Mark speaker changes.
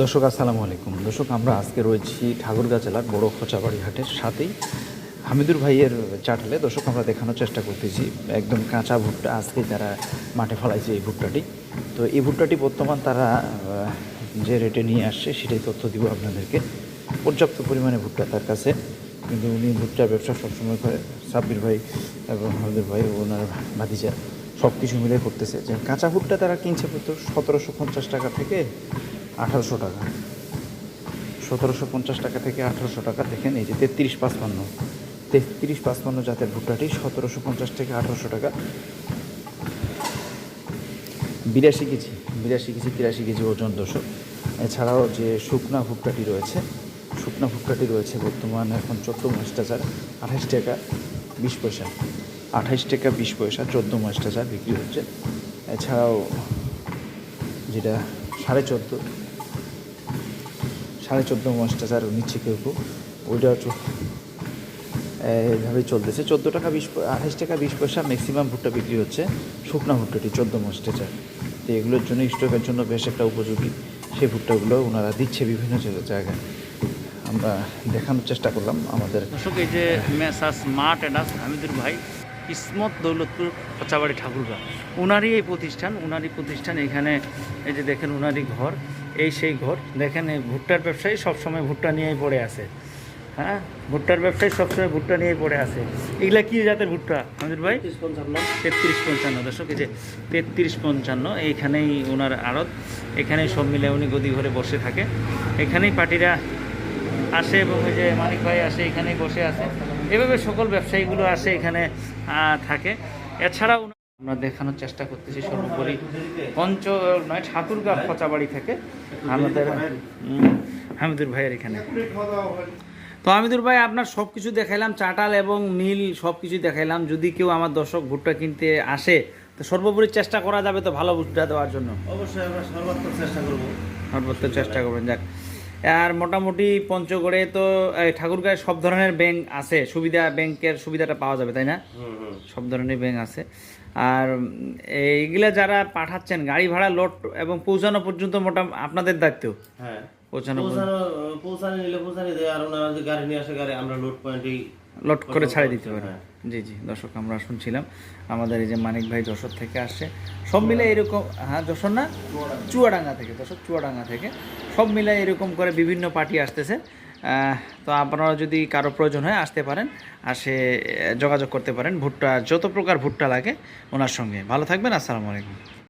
Speaker 1: দর্শক, আসসালামু আলাইকুম। দর্শক, আমরা আজকে রয়েছি ঠাকুরগাঁ জেলার বড় খোঁচাবাড়ি হাটের সাথেই। হামিদুর ভাইয়ের চাটলে দর্শক, আমরা দেখানোর চেষ্টা করতেছি। একদম কাঁচা ভুট্টা আজকে তারা মাঠে ফলাইছে এই ভুট্টাটি। তো এই ভুট্টাটি বর্তমান তারা যে রেটে নিয়ে আসছে, সেটাই তথ্য দিব আপনাদেরকে। পর্যাপ্ত পরিমাণে ভুট্টা তার কাছে। কিন্তু উনি ভুট্টার ব্যবসা সবসময় করে। সাব্বির ভাই এবং হামিদুর ভাই ওনার ভাতিজা সব কিছু মিলে করতেছে। যে কাঁচা ভুট্টা তারা কিনছে সতেরোশো পঞ্চাশ টাকা থেকে আঠারোশো টাকা। সতেরোশো পঞ্চাশ টাকা থেকে আঠারোশো টাকা দেখেন এই যে তেত্রিশ পাঁচপান্ন। তেত্রিশ পাঁচপান্ন জাতের ভুট্টাটি সতেরোশো পঞ্চাশ থেকে আঠারোশো টাকা। বিরাশি কেজি বিরাশি কেজি, তিরাশি কেজি ওজন দশক এছাড়াও যে শুকনা ভুট্টাটি রয়েছে, শুকনা ভুট্টাটি রয়েছে বর্তমান এখন চোদ্দ মাস্টাচার আঠাশ টাকা বিশ পয়সা। আঠাশ টাকা বিশ পয়সা, চোদ্দ মাস্টাচার বিক্রি হচ্ছে। এছাড়াও যেটা সাড়ে চোদ্দ সাড়ে চোদ্দ মাস্টাচার নিচ্ছে কেউ কেউ। ওইটা এইভাবেই চলতেছে। চোদ্দ টাকা বিশ আঠাশ টাকা বিশ পয়সা ম্যাক্সিমাম ভুট্টা বিক্রি হচ্ছে শুকনা ভুট্টাটি চোদ্দ মাস্টাচার তো এগুলোর জন্য স্টকের জন্য বেশ একটা উপযোগী। সেই ভুট্টাগুলো ওনারা দিচ্ছে বিভিন্ন জায়গা- জায়গায়। আমরা দেখানোর চেষ্টা করলাম আমাদের
Speaker 2: এই যে মেসাস স্মার্ট অ্যাডাস হামিদুর ভাই ইসমত দৌলতপুর খচাবাড়ি ঠাকুরগা। ওনারই এই প্রতিষ্ঠান ওনারই প্রতিষ্ঠান এখানে, এই যে দেখেন ওনারই ঘর। এই সেই ঘর। দেখেন এই ভুট্টার ব্যবসায়ী সবসময় ভুট্টা নিয়েই পড়ে আছে। হ্যাঁ? ভুট্টার ব্যবসায়ী সবসময় ভুট্টা নিয়েই পড়ে আছে। এগুলা কি জাতের ভুট্টা আমাদের ভাই? তেত্রিশ পঞ্চান্ন, দর্শক, এই যে তেত্রিশ পঞ্চান্ন, এইখানেই ওনার আড়ত। এখানেই সব মিলে উনি গদি ঘরে বসে থাকে। এখানেই পার্টিরা আসে এবং ওই যে মানিক ভাই আসে, এখানেই বসে আছে। এভাবে সকল ব্যবসায়ীগুলো আসে এখানে থাকে। এছাড়াও আমরা দেখানোর চেষ্টা করতেছি সর্বোপরি পঞ্চ নয় ঠাকুরগাঁ খচাবাড়ি থেকে। আমাদের হামিদুর ভাইয়ের এখানে। তো আমিদুর ভাই আপনার সব কিছু দেখাইলাম চাটাল এবং মিল সব কিছু দেখাইলাম। যদি কেউ আমার দর্শক ভুট্টা কিনতে আসে তো সর্বোপরি চেষ্টা করা যাবে তো ভালো ভুট্টা দেওয়ার জন্য?
Speaker 3: অবশ্যই আমরা সর্বাত্মক চেষ্টা করব।
Speaker 2: সর্বোচ্চ চেষ্টা করবেন যাক। আর মোটামুটি পঞ্চগড়ে তো ঠাকুরগাঁয় সব ধরনের ব্যাংক আছে। সুবিধা ব্যাংকের সুবিধাটা পাওয়া যাবে তাই না? সব ধরনের ব্যাংক আছে। আর এইগুলা যারা পাঠাচ্ছেন গাড়ি ভাড়া লোড এবং পৌঁছানো পর্যন্ত মোটা আপনাদের দায়িত্ব?
Speaker 3: হ্যাঁ।
Speaker 2: পৌঁছানো
Speaker 3: পৌঁছানো পৌঁছানো নিলে পৌঁছানো দেয় আর ওনারা গাড়ি নিয়ে আসে গাড়ি আমরা লোড পয়েন্টেই
Speaker 2: লোড করে ছাড়ে দিতে পারে। জি জি দর্শক আমরা শুনছিলাম আমাদের এই যে মানিক ভাই যশোর থেকে আসছে। সব মিলে এরকম হ্যাঁ যশোর না? চুয়াডাঙ্গা। থেকে দর্শক চুয়াডাঙ্গা থেকে। সব মিলে এরকম করে বিভিন্ন পার্টি আসতেছে। তো আপনারা যদি কারও প্রয়োজন হয় আসতে পারেন আসে যোগাযোগ করতে পারেন। ভুট্টা যত প্রকার ভুট্টা লাগে ওনার সঙ্গে। ভালো থাকবেন আসসালামু আলাইকুম।